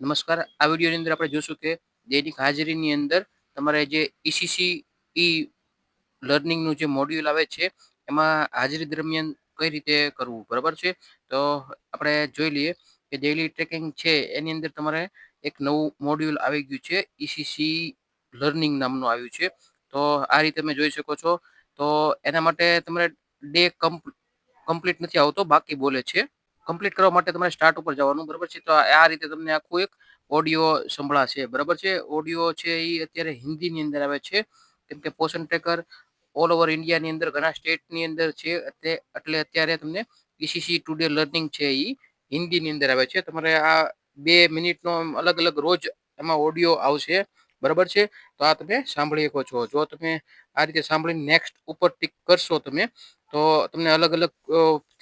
નમસ્કાર. આ વિડીયોની અંદર આપણે જોશું કે દૈનિક હાજરીની અંદર તમારે જે ઈસીસી ઈ લર્નિંગનું જે મોડ્યુલ આવે છે, એમાં હાજરી દરમિયાન કઈ રીતે કરવું? બરાબર છે? તો આપણે જોઈ લઈએ કે ડેઇલી ટ્રેકિંગ છે, એની અંદર તમારે એક નવું મોડ્યુલ આવી ગયું છે ઈસીસી લર્નિંગ નામનું આવ્યું છે. તો આ રીતે તમે જોઈ શકો છો. તો એના માટે તમારે ડે કમ્પ્લીટ નથી આવતો, બાકી બોલે છે. કમ્પ્લીટ કરવા માટે તમારે સ્ટાર્ટ ઉપર જવાનું, બરાબર છે? તો આ રીતે તમને આખું એક ઓડિયો સંભળાશે, બરાબર છે? ઓડિયો છે એ અત્યારે હિન્દીની અંદર આવે છે, કેમ કે પોષણ ટ્રેકર ઓલ ઓવર ઇન્ડિયાની અંદર, ઘણા સ્ટેટની અંદર છે, એટલે અત્યારે તમને ઈસીસી ટુડે લર્નિંગ છે એ હિન્દીની અંદર આવે છે. તમારે આ બે મિનિટનો અલગ અલગ રોજ એમાં ઓડિયો આવશે, બરાબર છે? તો આ તમે સાંભળી શકો છો. જો તમે આ રીતે સાંભળીને નેક્સ્ટ ઉપર ટિક કરશો તમે, તો તમને અલગ અલગ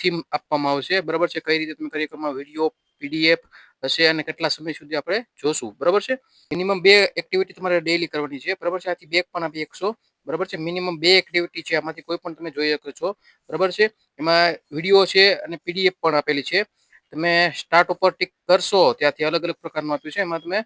થીમ આપવામાં આવશે. બરાબર છે? કઈ રીતે તમે કાર્યક્રમમાં વીડિયો પીડીએફ હશે અને કેટલા સમય સુધી આપણે જોશું? બરાબર છે? મિનિમમ બે એક્ટિવિટી તમારે ડેલી કરવાની છે. બરાબર છે? આથી બે પણ આપી એકસો બરાબર છે? મિનિમમ બે એક્ટિવિટી છે. આમાંથી કોઈ પણ તમે જોઈ શકો છો. બરાબર છે? એમાં વીડિયો છે અને પીડીએફ પણ આપેલી છે. તમે સ્ટાર્ટ ઉપર ટિક કરશો, ત્યાંથી અલગ અલગ પ્રકારનું આપ્યું છે. એમાં તમે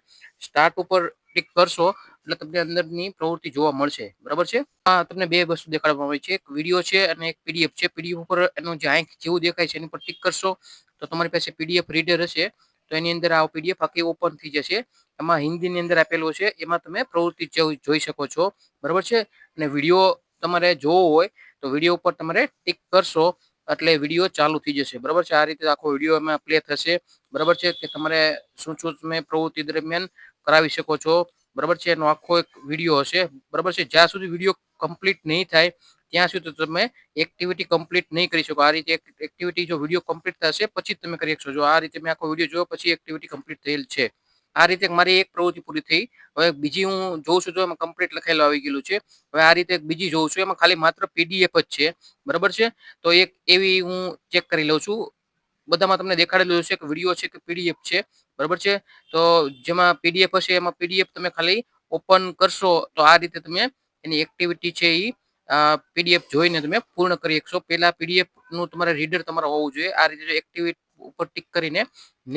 સ્ટાર્ટ ઉપર ટિક કરશો એટલે તમને અંદરની પ્રવૃત્તિ જોવા મળશે. બરાબર છે? આ તમને બે વસ્તુ દેખાડવામાં આવી છે. એક વીડિયો છે અને એક પીડીએફ છે. પીડીએફ ઉપર એનું જે આંખ જેવું દેખાય છે એની પર ટિક કરશો તો તમારી પાસે પીડીએફ રીડર હશે. તો એની અંદર આ પીડીએફ આખી ઓપન થઈ જશે. એમાં હિન્દીની અંદર આપેલો છે. એમાં તમે પ્રવૃત્તિ જોઈ શકો છો. બરાબર છે? અને વીડિયો તમારે જોવો હોય તો વીડિયો ઉપર તમારે ટિક કરશો એટલે વીડિયો ચાલુ થઈ જશે. બરાબર છે? આ રીતે આખો વીડિયો એમાં પ્લે થશે. બરાબર છે? કે તમારે શું શું તમે પ્રવૃત્તિ દરમિયાન કરાવી શકો છો? બરાબર છે? એનો આખો એક વીડિયો હશે. બરાબર છે? જ્યાં સુધી વીડિયો કમ્પ્લીટ નહીં થાય, ત્યાં સુધી તમે એક્ટિવિટી કમ્પ્લીટ નહીં કરી શકો. આ રીતે એક્ટિવિટી જો વીડિયો કમ્પ્લીટ થશે, પછી તમે કરી શકશો. જો આ રીતે મેં આખો વીડિયો જોયો, પછી એક્ટિવિટી કમ્પ્લીટ થયેલ છે. આ રીતે મારી એક પ્રવૃત્તિ પૂરી થઈ. હવે બીજી હું જોઉં છું તો એમાં કમ્પ્લીટ લખેલું આવી ગયેલું છે. હવે આ રીતે બીજી જોઉં છું. એમાં ખાલી માત્ર પીડીએફ જ છે. બરાબર છે? તો એક એવી હું ચેક કરી લઉં છું. બધામાં તમને દેખાડેલું છે કે વીડિયો છે કે પીડીએફ છે, બરાબર છે? તો જેમાં પીડીએફ હશે, એમાં પીડીએફ તમે ખાલી ઓપન કરશો, તો આ રીતે તમે એની એક્ટિવિટી છે એ પીડીએફ જોઈને તમે પૂર્ણ કરી શકશો. પહેલાં પીડીએફનું તમારે રીડર તમારે હોવું જોઈએ. આ રીતે એક્ટિવિટી ઉપર ટિક કરીને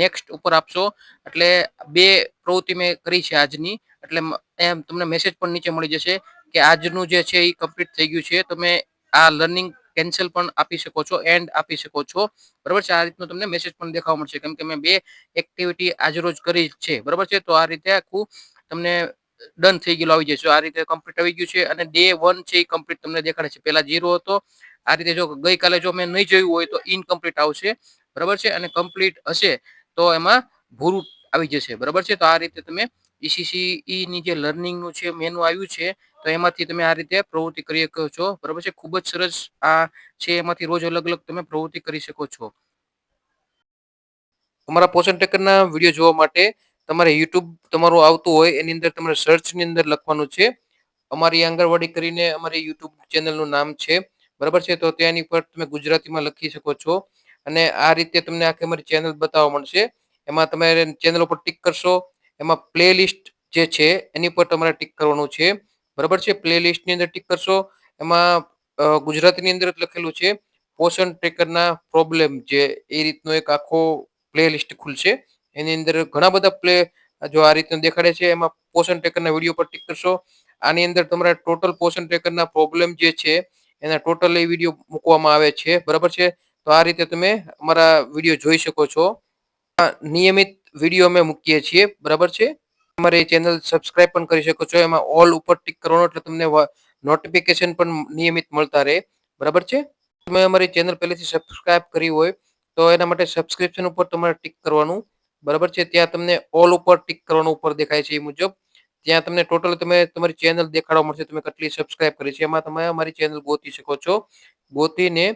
નેક્સ્ટ ઉપર આપશો. એટલે બે પ્રવૃત્તિ મેં કરી છે આજની. એટલે એમ તમને મેસેજ પણ નીચે મળી જશે કે આજનું જે છે એ કમ્પ્લીટ થઈ ગયું છે. તમે આ લર્નિંગ કેન્સલ પણ આપી શકો છો એન્ડ આપી શકો છો. બરાબર છે? આ રીતનું તમને મેસેજ પણ દેખાવા મળશે. કેમ કે મેં બે એક્ટિવિટી આજરોજ કરી છે. બરાબર છે? તો આ રીતે આખું તમને ડન થઈ ગયેલું આવી જશે આ રીતે કમ્પ્લીટ આવી ગયું છે અને ડે વન છે એ કમ્પ્લીટ તમને દેખાડે છે. પેલા ઝીરો હતો. આ રીતે જો ગઈકાલે જો મેં નહીં જોયું હોય તો ઇનકમ્પ્લીટ આવશે. બરાબર છે? અને કમ્પ્લીટ હશે તો એમાં ભૂરું આવી જશે. બરાબર છે? તો આ રીતે તમે ઈસીસી ની જે લર્નિંગનું છે મેનુ આવ્યું છે, તો એમાંથી તમે આ રીતે પ્રવૃત્તિ કરી શકો છો. બરાબર છે? ખૂબ જ સરસ આ છે, એમાંથી રોજ અલગ અલગ તમે પ્રવૃત્તિ કરી શકો છો. અમારા પોષણ ટેકરના વીડિયો જોવા માટે તમારે યુટ્યુબ તમારું આવતું હોય, એની અંદર તમારે સર્ચની અંદર લખવાનું છે. અમારી આંગણવાડી કરીને અમારી યુટ્યુબ ચેનલનું નામ છે. બરાબર છે? તો ત્યાંની પર તમે ગુજરાતીમાં લખી શકો છો. અને આ રીતે તમને આખી અમારી ચેનલ બતાવવા મળશે. એમાં તમે ચેનલ ઉપર ટિક કરશો એમાં પ્લે લિસ્ટ જે છે, એની પર તમારે ટિક કરવાનું છે. બરાબર છે? પ્લે લિસ્ટની અંદર ટિક કરશો, એમાં ગુજરાતીની અંદર લખેલું છે, પોષણ ટ્રેકરના પ્રોબ્લેમ જે એ રીતનો એક આખો પ્લે લિસ્ટ ખુલશે. એની અંદર ઘણા બધા પ્લે જો આ રીતનું દેખાડે છે, એમાં પોષણ ટ્રેકરના વીડિયો પર ટિક કરશો. આની અંદર તમારા ટોટલ પોષણ ટ્રેકરના પ્રોબ્લેમ જે છે, એના ટોટલ એ વીડિયો મૂકવામાં આવે છે. બરાબર છે? તો આ રીતે તમે અમારા વીડિયો જોઈ શકો છો. નિયમિત વીડિયો અમે મૂકીએ છીએ, બરાબર છે? અમારી ચેનલ સબસ્ક્રાઇબ પણ કરી શકો છો, એમાં ઓલ ઉપર ટિક કરવાનો, એટલે તમને નોટિફિકેશન પણ નિયમિત મળતા રહે, બરાબર છે? તમે અમારી ચેનલ પહેલેથી સબસ્ક્રાઇબ કરી હોય, તો એના માટે સબસ્ક્રિપ્શન ઉપર તમારે ટિક કરવાનું, બરાબર છે? ત્યાં તમને ઓલ ઉપર ટિક કરવાનું ઉપર દેખાય છે એ મુજબ. ત્યાં તમને ટોટલ તમે, તમારી ચેનલ દેખાડવા મળશે, તમે કેટલી સબસ્ક્રાઇબ કરી છે, એમાં તમે અમારી ચેનલ ગોતી શકો છો. ગોતીને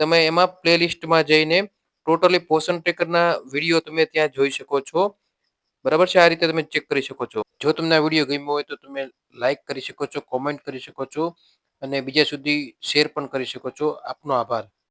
તમે એમાં પ્લેલિસ્ટમાં જઈને ટોટલી પોષણ ટ્રેકરના વીડિયો તમે ત્યાં જોઈ શકો છો. બરાબર છે? આ રીતે તમે ચેક કરી શકો છો. જો તમને આ વીડિયો ગમ્યો હોય તો તમે લાઇક કરી શકો છો કોમેન્ટ કરી શકો છો અને બીજા સુધી શેર પણ કરી શકો છો. આપનો આભાર.